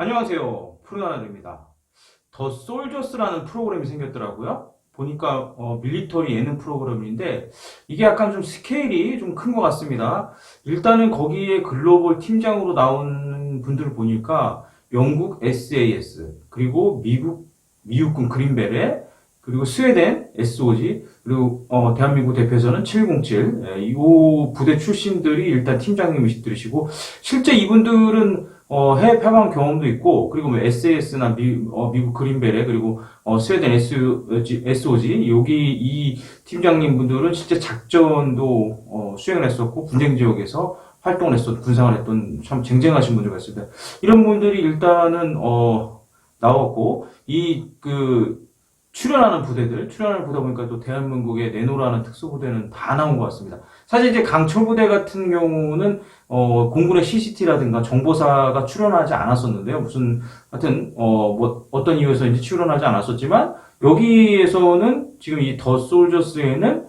안녕하세요. 프로나들입니다. 더 솔저스라는 프로그램이 생겼더라고요. 보니까 어, 밀리터리 예능 프로그램인데 이게 약간 좀 스케일이 좀 큰 것 같습니다. 일단은 거기에 글로벌 팀장으로 나오는 분들을 보니까 영국 SAS 그리고 미국 미국군 그린베레 그리고 스웨덴 SOG 그리고 어, 대한민국 대표에서는 707 예, 이 부대 출신들이 일단 팀장님이시들이시고 실제 이분들은 어, 해외 폐방 경험도 있고, 그리고 뭐 SAS나 미, 어, 미국 그린벨에, 그리고 어, 스웨덴 SOG, 여기 이 팀장님 분들은 실제 작전도 어, 수행을 했었고, 분쟁 지역에서 활동을 했었, 군상을 했던 참 쟁쟁하신 분들 같습니다. 이런 분들이 일단은, 어, 나왔고, 이, 그, 출연하는 부대들, 출연하는 부대 보니까 또 대한민국의 내노라는 특수부대는 다 나온 것 같습니다. 사실 이제 강철 부대 같은 경우는 어, 공군의 CCT라든가 정보사가 출연하지 않았었는데요. 무슨, 하여튼, 어, 뭐, 어떤 이유에서인지 출연하지 않았었지만, 여기에서는 지금 이 더 솔저스에는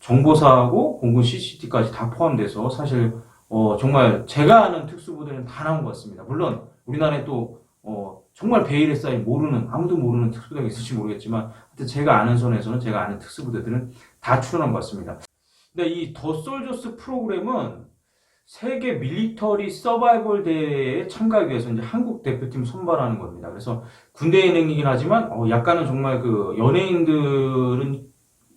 정보사하고 공군 CCT까지 다 포함돼서 사실, 어, 정말 제가 아는 특수부대는 다 나온 것 같습니다. 물론, 우리나라에 또, 어, 정말 베일에 쌓인 모르는, 아무도 모르는 특수부대가 있을지 모르겠지만, 제가 아는 선에서는 제가 아는 특수부대들은 다 출연한 것 같습니다. 근데 이 더 솔저스 프로그램은 세계 밀리터리 서바이벌 대회에 참가하기 위해서 이제 한국 대표팀 선발하는 겁니다. 그래서 군대 예능이긴 하지만 어, 약간은 정말 그 연예인들은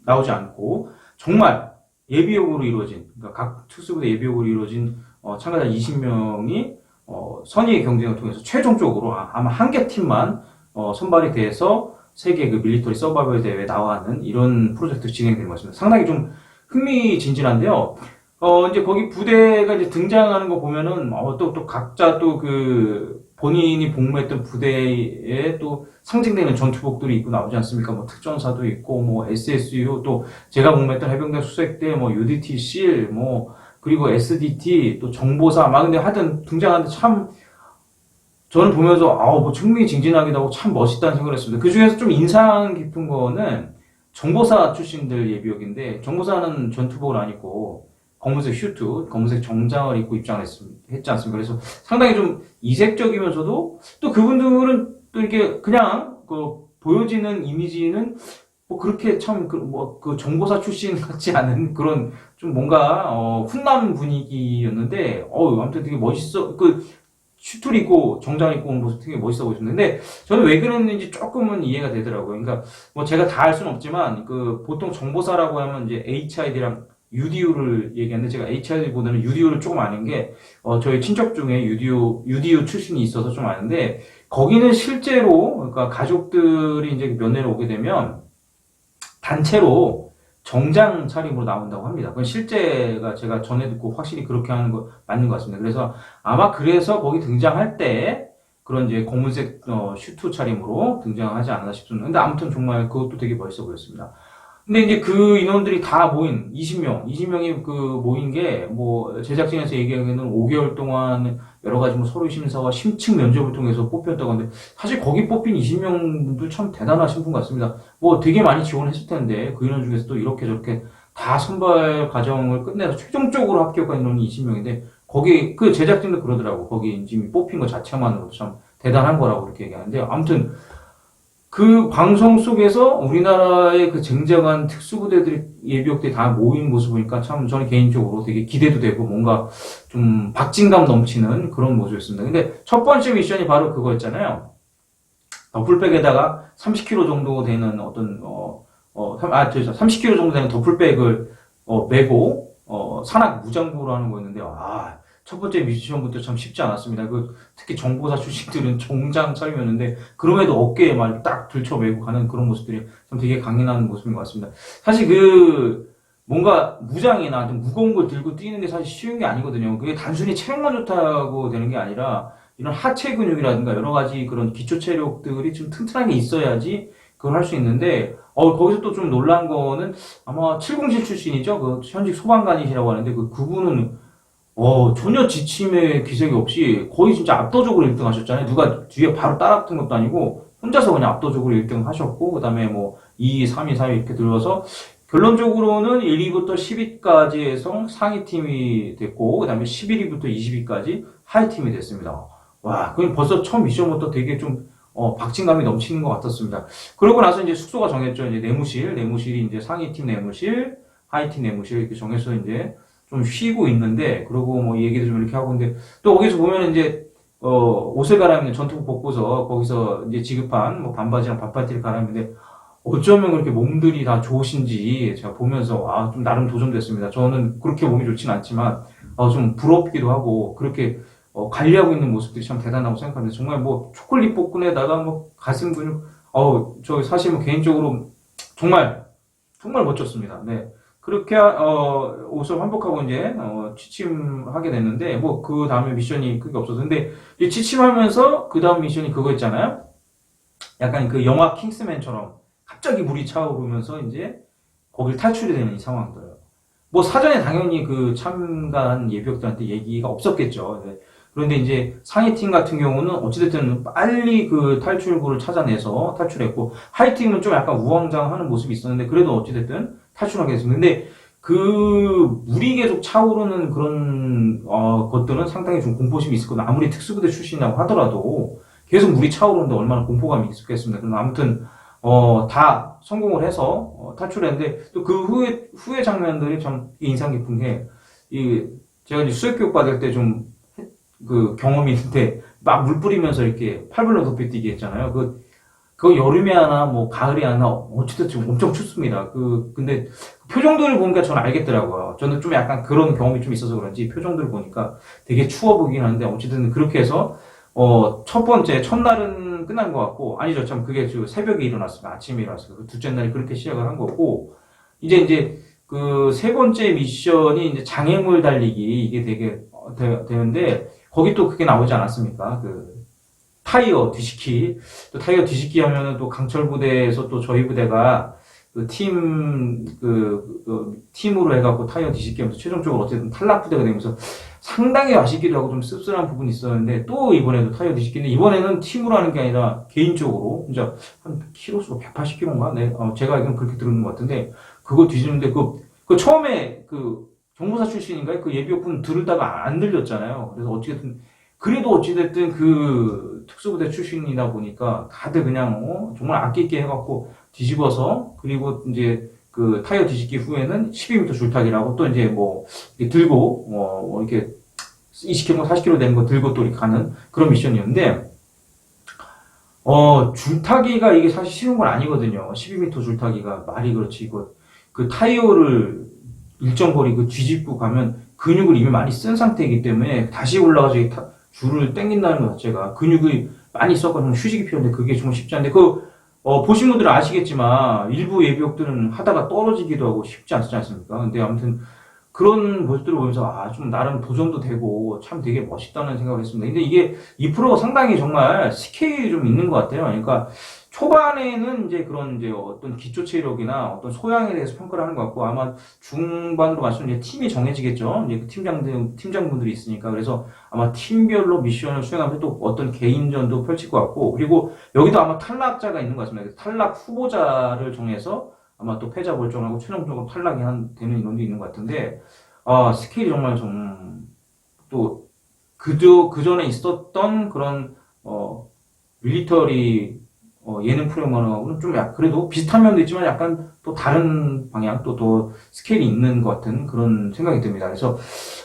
나오지 않고 정말 예비역으로 이루어진 그러니까 각 특수부대 예비역으로 이루어진 어, 참가자 20명이 어, 선의의 경쟁을 통해서 최종적으로 아- 아마 한 개 팀만 어, 선발이 돼서 세계 그 밀리터리 서바이벌 대회에 나와는 이런 프로젝트 진행되는 것 같습니다. 상당히 좀 흥미진진한데요. 어, 이제 거기 부대가 이제 등장하는 거 보면은, 어, 또, 또 각자 또 그, 본인이 복무했던 부대에 또 상징되는 전투복들이 입고 나오지 않습니까? 뭐 특전사도 있고, 뭐 SSU, 또 제가 복무했던 해병대 수색대, 뭐 UDT, SEAL, 뭐, 그리고 SDT, 또 정보사, 막 근데 하여튼 등장하는데 참, 저는 보면서, 아우, 뭐 흥미진진하기도 하고 참 멋있다는 생각을 했습니다. 그 중에서 좀 인상 깊은 거는 정보사 출신들 예비역인데, 정보사는 전투복을 안 입고, 검은색 슈트, 검은색 정장을 입고 입장을 했, 했지 않습니까? 그래서 상당히 좀 이색적이면서도 또 그분들은 또 이렇게 그냥 그 보여지는 이미지는 뭐 그렇게 참 그 뭐그 정보사 출신 같지 않은 그런 좀 뭔가 어 훈남 분위기였는데 어 아무튼 되게 멋있어 그 슈트를 입고 정장 입고 온 모습 되게 멋있어 보이셨는데 저는 왜 그랬는지 조금은 이해가 되더라고요. 그러니까 뭐 제가 다할 수는 없지만 그 보통 정보사라고 하면 이제 HID랑 UDU를 얘기하는데 제가 HID보다는 UDU를 조금 아는 게 어, 저희 친척 중에 UDU UDU 출신이 있어서 좀 아는데 거기는 실제로 그러니까 가족들이 이제 면회를 오게 되면 단체로 정장 차림으로 나온다고 합니다. 그건 실제가 제가 전에 듣고 확실히 그렇게 하는 거 맞는 것 같습니다. 그래서 아마 그래서 거기 등장할 때 그런 이제 검은색 어, 슈트 차림으로 등장하지 않았나 싶습니다. 근데 아무튼 정말 그것도 되게 멋있어 보였습니다. 근데 이제 그 인원들이 다 모인 20명, 20명이 그 모인 게 뭐 제작진에서 얘기하기에는 5개월 동안 여러 가지 뭐 서류 심사와 심층 면접을 통해서 뽑혔다고 하는데 사실 거기 뽑힌 20명 분들 참 대단하신 분 같습니다. 뭐 되게 많이 지원했을 텐데 그 인원 중에서 또 이렇게 저렇게 다 선발 과정을 끝내서 최종적으로 합격한 인원이 20명인데 거기 그 제작진도 그러더라고. 거기 이미 뽑힌 것 자체만으로도 참 대단한 거라고 그렇게 얘기하는데 아무튼 그 방송 속에서 우리나라의 그 쟁쟁한 특수부대들이 예비역들이 다 모인 모습 보니까 참 저는 개인적으로 되게 기대도 되고 뭔가 좀 박진감 넘치는 그런 모습이었습니다. 근데 첫 번째 미션이 바로 그거였잖아요. 더플백에다가 30kg 정도 되는 어떤 어, 어, 삼- 아, 죄송 30kg 정도 되는 더플백을 어, 메고 어, 산악 무장구로 하는 거였는데 아, 첫 번째 미션부터 참 쉽지 않았습니다. 그 특히 정보사 출신들은 정장 차림이었는데 그럼에도 어깨에 막 딱 들쳐 메고 가는 그런 모습들이 참 되게 강인한 모습인 것 같습니다. 사실 그 뭔가 무장이나 좀 무거운 걸 들고 뛰는 게 사실 쉬운 게 아니거든요. 그게 단순히 체력만 좋다고 되는 게 아니라 이런 하체 근육이라든가 여러 가지 그런 기초 체력들이 좀 튼튼하게 있어야지 그걸 할 수 있는데 어 거기서 또 좀 놀란 거는 아마 707 출신이죠. 그 현직 소방관이시라고 하는데 그 그분은 어, 전혀 지침의 기색이 없이 거의 진짜 압도적으로 1등 하셨잖아요. 누가 뒤에 바로 따라붙은 것도 아니고 혼자서 그냥 압도적으로 1등 하셨고 그 다음에 뭐 2위, 3위, 4위 이렇게 들어서 결론적으로는 1위부터 10위까지 해서 상위 팀이 됐고 그 다음에 11위부터 20위까지 하위 팀이 됐습니다. 와, 그 벌써 처음 미션부터 되게 좀 어, 박진감이 넘치는 것 같았습니다. 그러고 나서 이제 숙소가 정했죠. 이제 내무실, 내무실이 이제 상위팀 내무실, 하위팀 내무실 이렇게 정해서 이제 좀 쉬고 있는데, 그러고 뭐 얘기도 좀 이렇게 하고 있는데, 또 거기서 보면 이제, 어, 옷을 갈아입는 전투복 벗고서 거기서 이제 지급한 뭐 반바지랑 반팔티를 갈아입는데, 어쩌면 그렇게 몸들이 다 좋으신지 제가 보면서, 아, 좀 나름 도전됐습니다. 저는 그렇게 몸이 좋진 않지만, 어, 좀 부럽기도 하고, 그렇게 어, 관리하고 있는 모습들이 참 대단하고 생각합니다. 정말 뭐 초콜릿 복근에다가 뭐 가슴 근육, 어, 저 사실 뭐 개인적으로 정말 정말 멋졌습니다. 네. 그렇게 어, 옷을 환복하고 이제 어, 취침하게 됐는데 뭐 그 다음에 미션이 크게 없어서 근데 이 취침하면서 그 다음 미션이 그거 있잖아요. 약간 그 영화 킹스맨처럼 갑자기 물이 차오르면서 이제 거길 탈출이 되는 이 상황들. 뭐 사전에 당연히 그 참가한 예비역들한테 얘기가 없었겠죠. 네. 그런데 이제 상위팀 같은 경우는 어찌됐든 빨리 그 탈출구를 찾아내서 탈출했고, 하위팀은 좀 약간 우왕좌왕하는 모습이 있었는데, 그래도 어찌됐든 탈출하게 됐습니다. 근데 그 물이 계속 차오르는 그런 어, 것들은 상당히 좀 공포심이 있을 거예요. 아무리 특수부대 출신이라고 하더라도 계속 물이 차오르는데 얼마나 공포감이 있었겠습니다. 그럼 아무튼 어, 다 성공을 해서 어, 탈출했는데 또 그 후에 후의 장면들이 참 인상 깊은 게 이 제가 이제 수액 교육 받을 때 좀 그 경험이 있는데 막 물 뿌리면서 이렇게 팔불로 덮여 뛰기 했잖아요. 그 그거 여름에 하나 뭐 가을에 하나 어찌됐든 엄청 춥습니다. 그 근데 표정들을 보니까 저는 알겠더라고요. 저는 좀 약간 그런 경험이 좀 있어서 그런지 표정들을 보니까 되게 추워 보긴 하는데 어쨌든 그렇게 해서 어 첫 번째 첫날은 끝난 것 같고 아니죠 참 그게 저 새벽에 일어났습니다. 아침에 일어났어요. 그 둘째 날이 그렇게 시작을 한 거고 이제 이제 그 세 번째 미션이 이제 장애물 달리기 이게 되게 어, 되, 되는데 거기 또 그게 나오지 않았습니까? 그 타이어 뒤집기 또 타이어 뒤집기 하면은 또 강철 부대에서 또 저희 부대가 그 팀, 그, 그 팀으로 해갖고 타이어 뒤집기 하면서 최종적으로 어쨌든 탈락 부대가 되면서 상당히 아쉽기도 하고 좀 씁쓸한 부분이 있었는데 또 이번에도 타이어 뒤집기인데 이번에는 팀으로 하는 게 아니라 개인적으로 진짜 한 키로수가 180kg인가? 네, 어, 제가 알기로는 그렇게 들은 것 같은데 그거 뒤집는데 그, 그 처음에 그 정보사 출신인가요? 그 예비역분 들을다가 안 들렸잖아요. 그래서 어찌됐든 그래도 어찌됐든 그 특수부대 출신이다 보니까 다들 그냥 어, 정말 아끼 있게 해갖고 뒤집어서 그리고 이제 그 타이어 뒤집기 후에는 12m 줄타기라고 또 이제 뭐 들고 뭐, 뭐 이렇게 20km, 40km 되는 거 들고 또 이렇게 가는 그런 미션이었는데 어 줄타기가 이게 사실 쉬운 건 아니거든요. 12m 줄타기가 말이 그렇지 이거 그 타이어를 일정 거리 그 뒤집고 가면 근육을 이미 많이 쓴 상태이기 때문에 다시 올라가서 이 타- 줄을 당긴다는 것 자체가 근육이 많이 썼거든요. 휴식이 필요한데 그게 정말 쉽지 않은데 그 어, 보신 분들은 아시겠지만 일부 예비역들은 하다가 떨어지기도 하고 쉽지 않지 않습니까? 근데 아무튼 그런 모습들을 보면서 아 좀 나름 도전도 되고 참 되게 멋있다는 생각을 했습니다. 근데 이게 이 프로가 상당히 정말 스케일이 좀 있는 것 같아요. 그러니까 초반에는 이제 그런 이제 어떤 기초 체력이나 어떤 소양에 대해서 평가를 하는 것 같고 아마 중반으로 가시면 이제 팀이 정해지겠죠. 이제 그 팀장들 팀장분들이 있으니까 그래서 아마 팀별로 미션을 수행하면서 또 어떤 개인전도 펼칠 것 같고 그리고 여기도 아마 탈락자가 있는 것 같습니다. 탈락 후보자를 정해서 아마 또 패자 결정하고 최종적으로 탈락이 한 되는 인원도 있는 것 같은데 아 스케일이 정말 좀또 그저 그 전에 있었던 그런 어 밀리터리 어, 예능 프로그램하고는 좀 약, 그래도 비슷한 면도 있지만 약간 또 다른 방향, 또, 또 스케일이 있는 것 같은 그런 생각이 듭니다. 그래서,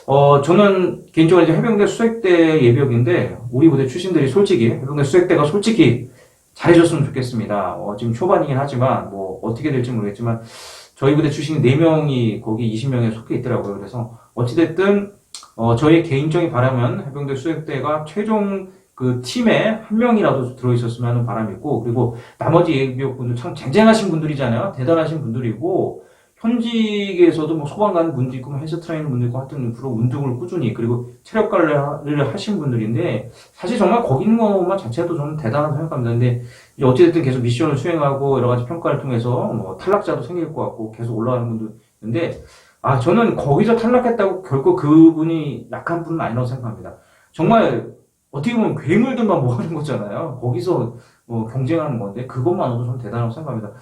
어, 저는 개인적으로 이제 해병대 수색대 예비역인데, 우리 부대 출신들이 솔직히, 해병대 수색대가 솔직히 잘해줬으면 좋겠습니다. 어, 지금 초반이긴 하지만, 뭐, 어떻게 될지 모르겠지만, 저희 부대 출신이 4명이 거기 20명에 속해 있더라고요. 그래서, 어찌됐든, 어, 저의 개인적인 바람은 해병대 수색대가 최종 그 팀에 한 명이라도 들어있었으면 하는 바람이 있고, 그리고 나머지 예비역분들 참 쟁쟁하신 분들이잖아요. 대단하신 분들이고, 현직에서도 뭐 소방 가는 분도 있고, 뭐 헬스 트레이너 분도 있고, 하여튼 프로 운동을 꾸준히, 그리고 체력 관리를 하신 분들인데, 사실 정말 거기 있는 것만 자체도 저는 대단하다고 생각합니다. 근데, 어찌됐든 계속 미션을 수행하고, 여러 가지 평가를 통해서, 뭐, 탈락자도 생길 것 같고, 계속 올라가는 분도 있는데, 아, 저는 거기서 탈락했다고 결코 그분이 약한 분은 아니라고 생각합니다. 정말, 어떻게 보면 괴물들만 모아는 거잖아요. 거기서 뭐 경쟁하는 건데 그것만으로도 좀 대단하고 생각합니다.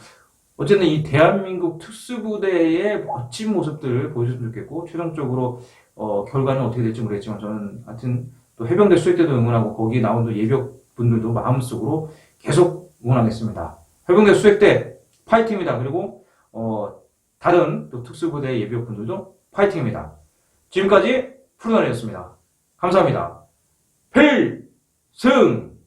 어쨌든 이 대한민국 특수부대의 멋진 모습들을 보여줬으면 좋겠고 최종적으로 어, 결과는 어떻게 될지 모르겠지만 저는 하여튼 또 해병대 수색대도 응원하고 거기 나온 또 예벽 분들도 마음속으로 계속 응원하겠습니다. 해병대 수색대 파이팅입니다. 그리고 어, 다른 또 특수부대 예비역 분들도 파이팅입니다. 지금까지 푸른날이었습니다. 감사합니다. 필승.